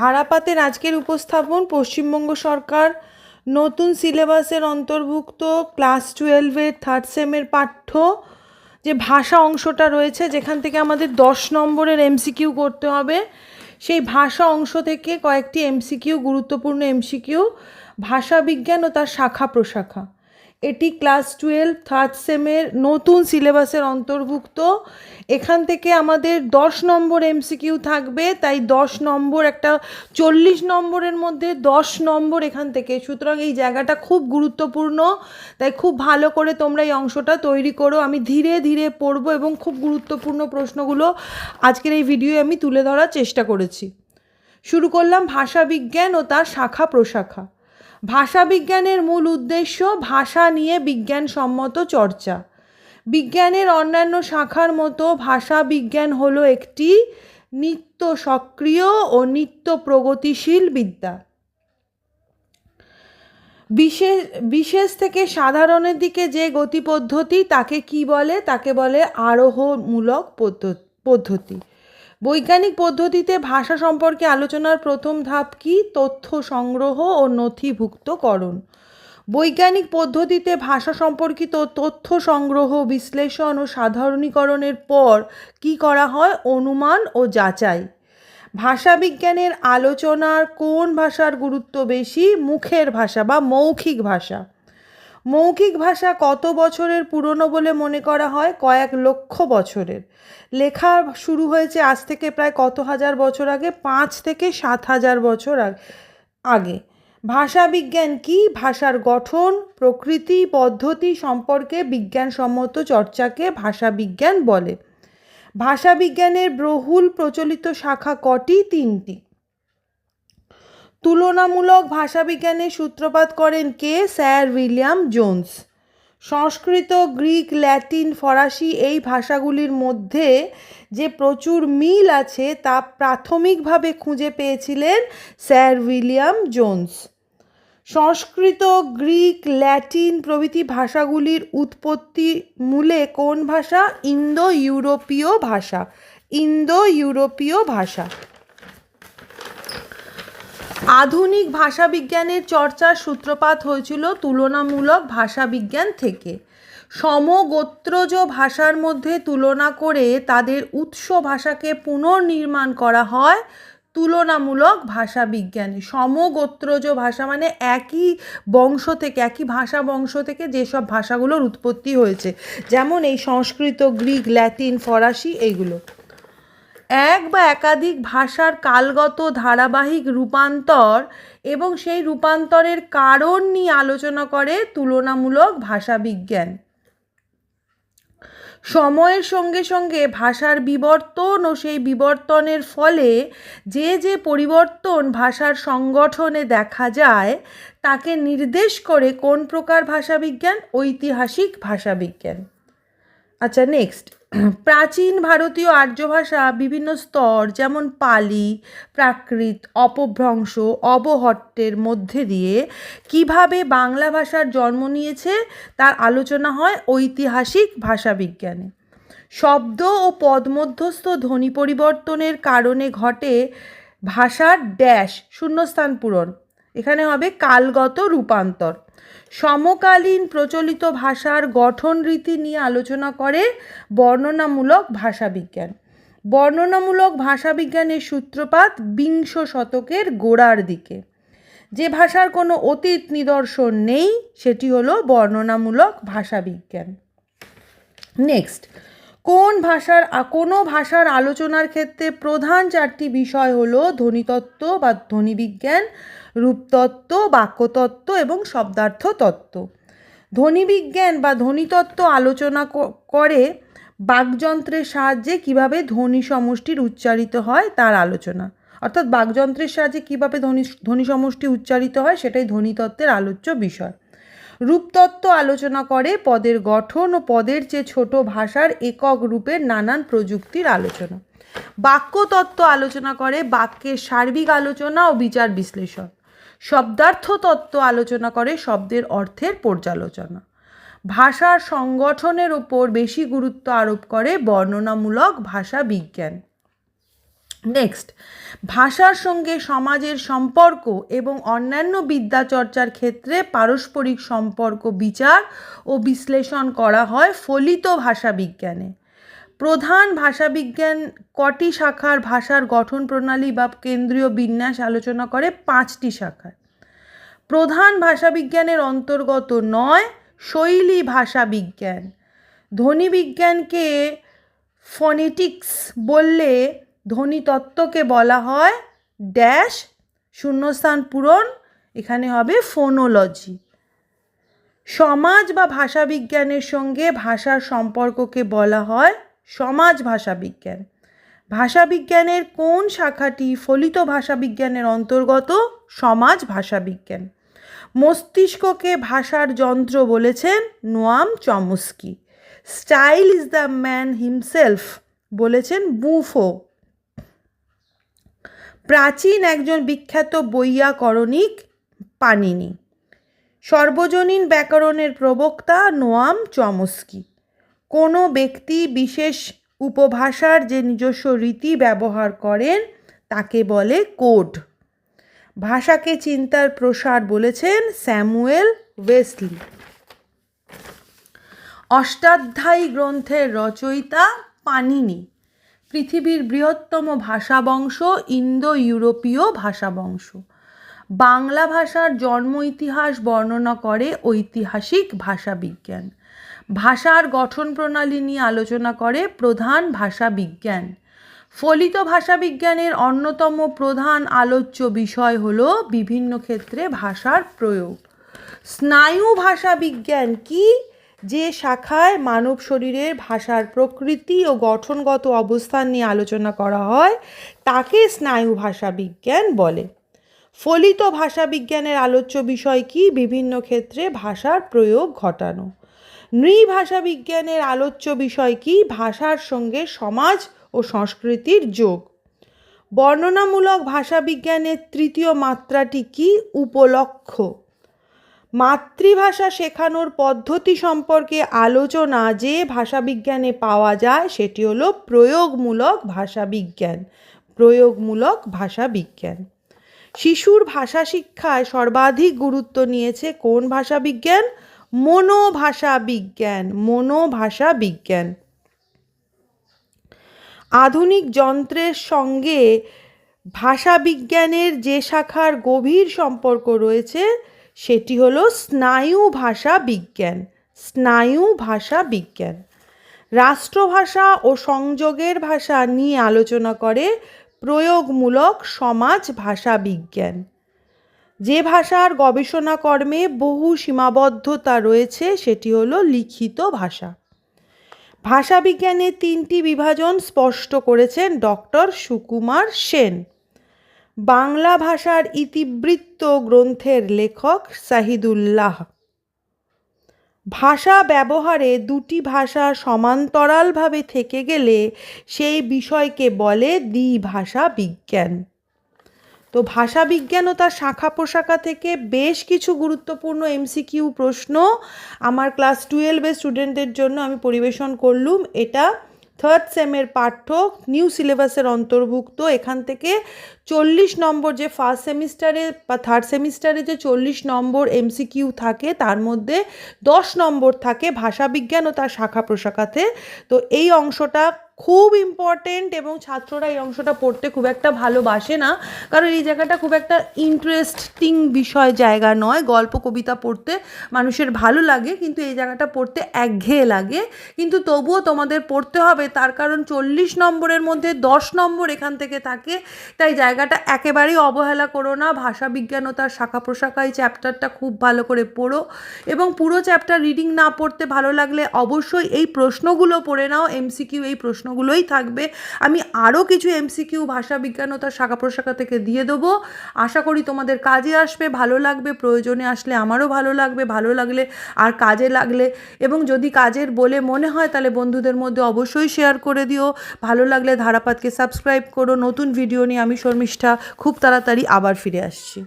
ধারাপাতের আজকের উপস্থাপন পশ্চিমবঙ্গ সরকার। নতুন সিলেবাসের অন্তর্ভুক্ত ক্লাস টুয়েলভের থার্ড সেমের পাঠ্য, যে ভাষা অংশটা রয়েছে, যেখান থেকে আমাদের দশ নম্বরের এমসিকিউ করতে হবে। সেই ভাষা অংশ থেকে কয়েকটি এমসিকিউ, গুরুত্বপূর্ণ এমসিকিউ, ভাষা বিজ্ঞান ও তার শাখা প্রশাখা। এটি ক্লাস টুয়েলভ থার্ড সেমের নতুন সিলেবাসের অন্তর্ভুক্ত। এখান থেকে আমাদের দশ নম্বর এমসিকিউ থাকবে, তাই দশ নম্বর একটা চল্লিশ নম্বরের মধ্যে দশ নম্বর এখান থেকে। সুতরাং এই জায়গাটা খুব গুরুত্বপূর্ণ, তাই খুব ভালো করে তোমরা এই অংশটা তৈরি করো। আমি ধীরে ধীরে পড়ব এবং খুব গুরুত্বপূর্ণ প্রশ্নগুলো আজকের এই ভিডিওয়ে আমি তুলে ধরার চেষ্টা করেছি। শুরু করলাম ভাষা বিজ্ঞান ও তার শাখা প্রশাখা। ভাষা বিজ্ঞানের মূল উদ্দেশ্য ভাষা নিয়ে বিজ্ঞানসম্মত চর্চা। বিজ্ঞানের অন্যান্য শাখার মতো ভাষা বিজ্ঞান হলো একটি নিত্য সক্রিয় ও নিত্য প্রগতিশীল বিদ্যা। বিশেষ বিশেষ থেকে সাধারণের দিকে যে গতি পদ্ধতি তাকে কি বলে? তাকে বলে আরোহমূলক পদ্ধ- পদ্ধতি। বৈজ্ঞানিক পদ্ধতিতে ভাষা সম্পর্কে আলোচনার প্রথম ধাপ কি? তথ্য সংগ্রহ ও নথিভুক্তকরণ। বৈজ্ঞানিক পদ্ধতিতে ভাষা সম্পর্কিত তথ্য সংগ্রহ, বিশ্লেষণ ও সাধারণীকরণের পর কি করা হয়? অনুমান ও যাচাই। ভাষাবিজ্ঞানের আলোচনার কোন ভাষার গুরুত্ব বেশি? মুখের ভাষা বা মৌখিক ভাষা। মৌখিক ভাষা কত বছরের পুরনো বলে মনে করা হয়? কয়েক লক্ষ বছরের। লেখা শুরু হয়েছে আজ থেকে প্রায় কত হাজার বছর আগে? পাঁচ থেকে সাত হাজার বছর আগ- ভাষাবিজ্ঞান কি? ভাষার গঠন, প্রকৃতি, পদ্ধতি সম্পর্কে বিজ্ঞানসম্মত চর্চাকে ভাষাবিজ্ঞান বলে। ভাষাবিজ্ঞানের বহুল প্রচলিত শাখা কটি? তিনটি। তুলনামূলক ভাষাবিজ্ঞানের সূত্রপাত করেন কে? Sir William Jones. Sanskrit, Greek, Latin, ফরাসি এই ভাষাগুলির মধ্যে যে প্রচুর মিল আছে তা প্রাথমিকভাবে খুঁজে পেয়েছিলেন sir William Jones. Sanskrit, Greek, Latin প্রভৃতি ভাষাগুলির উৎপত্তি মূলে কোন ভাষা? ইন্দো ইউরোপীয় ভাষা। ইন্দো ইউরোপীয় ভাষা। আধুনিক ভাষাবিজ্ঞানের চর্চার সূত্রপাত হয়েছিল তুলনামূলক ভাষাবিজ্ঞান থেকে। সমগোত্রজ ভাষার মধ্যে তুলনা করে তাদের উৎস ভাষাকে পুনর্নির্মাণ করা হয় তুলনামূলক ভাষা বিজ্ঞানে সমগোত্রজ ভাষা মানে একই বংশ থেকে, একই ভাষা বংশ থেকে যেসব ভাষাগুলোর উৎপত্তি হয়েছে। যেমন এই সংস্কৃত, গ্রিক, ল্যাটিন, ফরাসি এইগুলো। এক বা একাধিক ভাষার কালগত ধারাবাহিক রূপান্তর এবং সেই রূপান্তরের কারণ নিয়ে আলোচনা করে তুলনামূলক ভাষাবিজ্ঞান। সময়ের সঙ্গে সঙ্গে ভাষার বিবর্তন ও সেই বিবর্তনের ফলে যে যে পরিবর্তন ভাষার সংগঠনে দেখা যায়, তাকে নির্দেশ করে কোন প্রকার ভাষাবিজ্ঞান? ঐতিহাসিক ভাষাবিজ্ঞান। আচ্ছা নেক্সট প্রাচীন ভারতীয় আর্য ভাষা বিভিন্ন স্তর, যেমন পালি, প্রাকৃত, অপভ্রংশ, অবহট্টের মধ্যে দিয়ে কীভাবে বাংলা ভাষার জন্ম নিয়েছে তার আলোচনা হয় ঐতিহাসিক ভাষাবিজ্ঞানে। শব্দ ও পদমধ্যস্থ ধ্বনি পরিবর্তনের কারণে ঘটে ভাষার ড্যাশ, শূন্যস্থান পূরণ। এখানে হবে কালগত রূপান্তর। সমকালীন প্রচলিত ভাষার গঠন রীতি নিয়ে আলোচনা করে বর্ণনামূলক ভাষাবিজ্ঞান। বর্ণনামূলক ভাষাবিজ্ঞানের সূত্রপাত বিংশ শতকের গোড়ার দিকে। যে ভাষার কোনো অতীত নিদর্শন নেই, সেটি হলো বর্ণনামূলক ভাষাবিজ্ঞান। নেক্সট কোন ভাষার কোনো ভাষার আলোচনার ক্ষেত্রে প্রধান চারটি বিষয় হলো ধ্বনিতত্ত্ব বা ধ্বনিবিজ্ঞান, রূপতত্ত্ব, বাক্যতত্ত্ব এবং শব্দার্থ তত্ত্ব ধ্বনিবিজ্ঞান বা ধ্বনিতত্ত্ব আলোচনা করে বাকযন্ত্রের সাহায্যে কীভাবে ধ্বনি সমষ্টির উচ্চারিত হয় তার আলোচনা। অর্থাৎ বাকযন্ত্রের সাহায্যে কীভাবে ধ্বনি ধ্বনি সমষ্টি উচ্চারিত হয় সেটাই ধ্বনিতত্ত্বের আলোচ্য বিষয়। রূপতত্ত্ব আলোচনা করে পদের গঠন ও পদের চেয়ে ছোট ভাষার একক রূপের নানান প্রযুক্তির আলোচনা। বাক্যতত্ত্ব আলোচনা করে বাক্যের সার্বিক আলোচনা ও বিচার বিশ্লেষণ। শব্দার্থ তত্ত্ব আলোচনা করে শব্দের অর্থের পর্যালোচনা। ভাষার সংগঠনের ওপর বেশি গুরুত্ব আরোপ করে বর্ণনামূলক ভাষা বিজ্ঞান। নেক্সট ভাষার সঙ্গে সমাজের সম্পর্ক এবং অন্যান্য বিদ্যাচর্চার ক্ষেত্রে পারস্পরিক সম্পর্ক বিচার ও বিশ্লেষণ করা হয় ফলিত ভাষাবিজ্ঞানে প্রধান ভাষাবিজ্ঞান কটি শাখার ভাষার গঠন প্রণালী বা কেন্দ্রীয় বিন্যাস আলোচনা করে? পাঁচটি শাখার। প্রধান ভাষাবিজ্ঞানের অন্তর্গত নয়, শৈলী ভাষাবিজ্ঞান ধ্বনিবিজ্ঞানকে ফনেটিক্স বললে ধ্বনিতত্ত্বকে বলা হয় ড্যাশ, শূন্যস্থান পূরণ, এখানে হবে ফোনোলজি সমাজ বা ভাষাবিজ্ঞানের সঙ্গে ভাষার সম্পর্ককে বলা হয় সমাজ ভাষাবিজ্ঞান। ভাষাবিজ্ঞানের কোন শাখাটি ফলিত ভাষাবিজ্ঞানের অন্তর্গত? সমাজ ভাষাবিজ্ঞান। মস্তিষ্ককে ভাষার যন্ত্র বলেছেন Noam Chomsky. Style is the man himself বলেছেন বুফো। প্রাচীন একজন বিখ্যাত বৈয়াকরণিক পানিনি। সর্বজনীন ব্যাকরণের প্রবক্তা নোয়াম চমস্কি। কোনো ব্যক্তি বিশেষ উপভাষার যে নিজস্ব রীতি ব্যবহার করেন, তাকে বলে কোড। ভাষাকে চিন্তার প্রসার বলেছেন স্যামুয়েল ওয়েসলি। অষ্টাধ্যায়ী গ্রন্থের রচয়িতা পানিনি। পৃথিবীর বৃহত্তম ভাষাবংশ ইন্দো ইউরোপীয় ভাষাবংশ। বাংলা ভাষার জন্ম ইতিহাস বর্ণনা করে ঐতিহাসিক ভাষাবিজ্ঞান। ভাষার গঠন প্রণালী নিয়ে আলোচনা করে প্রধান ভাষাবিজ্ঞান। ফলিত ভাষাবিজ্ঞানের অন্যতম প্রধান আলোচ্য বিষয় হল বিভিন্ন ক্ষেত্রে ভাষার প্রয়োগ। স্নায়ু ভাষাবিজ্ঞান কি? যে শাখায় মানব শরীরের ভাষার প্রকৃতি ও গঠনগত অবস্থান নিয়ে আলোচনা করা হয়, তাকে স্নায়ু ভাষাবিজ্ঞান বলে। ফলিত ভাষাবিজ্ঞানের আলোচ্য বিষয় কি? বিভিন্ন ক্ষেত্রে ভাষার প্রয়োগ ঘটানো। নৃভাষা বিজ্ঞানের আলোচ্য বিষয় কি? ভাষার সঙ্গে সমাজ ও সংস্কৃতির যোগ। বর্ণনামূলক ভাষাবিজ্ঞানের তৃতীয় মাত্রাটি কি? উপলক্ষ। মাতৃভাষা শেখানোর পদ্ধতি সম্পর্কে আলোচনা যে ভাষাবিজ্ঞানে পাওয়া যায় সেটি হলো প্রয়োগমূলক ভাষাবিজ্ঞান প্রয়োগমূলক ভাষাবিজ্ঞান। শিশুর ভাষা শিক্ষায় সর্বাধিক গুরুত্ব নিয়েছে কোন ভাষাবিজ্ঞান? মনোভাষা বিজ্ঞান মনোভাষা বিজ্ঞান আধুনিক যন্ত্রের সঙ্গে ভাষা বিজ্ঞানের যে শাখার গভীর সম্পর্ক রয়েছে সেটি হলো স্নায়ু ভাষা বিজ্ঞান, স্নায়ু ভাষা বিজ্ঞান। রাষ্ট্রভাষা ও সংযোগের ভাষা নিয়ে আলোচনা করে প্রয়োগমূলক সমাজ ভাষা বিজ্ঞান। যে ভাষার গবেষণা কর্মে বহু সীমাবদ্ধতা রয়েছে, সেটি হলো লিখিত ভাষা। ভাষাবিজ্ঞানের তিনটি বিভাজন স্পষ্ট করেছেন ডক্টর সুকুমার সেন। বাংলা ভাষার ইতিবৃত্ত গ্রন্থের লেখক সাহিদুল্লাহ। ভাষা ব্যবহারে দুটি ভাষা সমান্তরালভাবে থেকে গেলে সেই বিষয়কে বলে দ্বিভাষা বিজ্ঞান। তো ভাষাবিজ্ঞান ও তার শাখা প্রশাখা থেকে বেশ কিছু গুরুত্বপূর্ণ এমসিকিউ প্রশ্ন আমার ক্লাস টুয়েলভের স্টুডেন্টদের জন্য আমি পরিবেশন করলুম। এটা থার্ড সেমের পাঠ্য নিউ সিলেবাসের অন্তর্ভুক্ত। এখান থেকে চল্লিশ নম্বর যে ফার্স্ট সেমিস্টারে বা থার্ড সেমিস্টারে যে চল্লিশ নম্বর এমসিকিউ থাকে, তার মধ্যে দশ নম্বর থাকে ভাষাবিজ্ঞান ও তার শাখা প্রশাখাতে। তো এই অংশটা খুব ইম্পর্টেন্ট এবং ছাত্ররা এই অংশটা পড়তে খুব একটা ভালোবাসে না। কারণ এই জায়গাটা খুব একটা ইন্টারেস্টিং বিষয় জায়গা নয়। গল্প, কবিতা পড়তে মানুষের ভালো লাগে, কিন্তু এই জায়গাটা পড়তে একঘেয়ে লাগে। কিন্তু তবুও তোমাদের পড়তে হবে, তার কারণ চল্লিশ নম্বরের মধ্যে দশ নম্বর এখান থেকে থাকে। তাই জায়গাটা একেবারেই অবহেলা করো না। ভাষা বিজ্ঞান ও তার শাখা প্রশাখা এই চ্যাপ্টারটা খুব ভালো করে পড়ো এবং পুরো চ্যাপ্টার রিডিং না পড়তে ভালো লাগলে অবশ্যই এই প্রশ্নগুলো পড়ে নাও। এমসিকিউ এই প্রশ্ন প্রশ্নগুলোই থাকবে। আমি আরও কিছু এমসিকিউ ভাষা বিজ্ঞান ও তার শাখা প্রশাখা থেকে দিয়ে দেবো। আশা করি তোমাদের কাজে আসবে, ভালো লাগবে, প্রয়োজনে আসলে আমারও ভালো লাগবে, ভালো লাগলে আর কাজে লাগলে। এবং যদি কাজের বলে মনে হয়, তাহলে বন্ধুদের মধ্যে অবশ্যই শেয়ার করে দিও। ভালো লাগলে ধারাপাতকে সাবস্ক্রাইব করো। নতুন ভিডিও নিয়ে আমি শর্মিষ্ঠা, খুব তাড়াতাড়ি আবার ফিরে আসছি।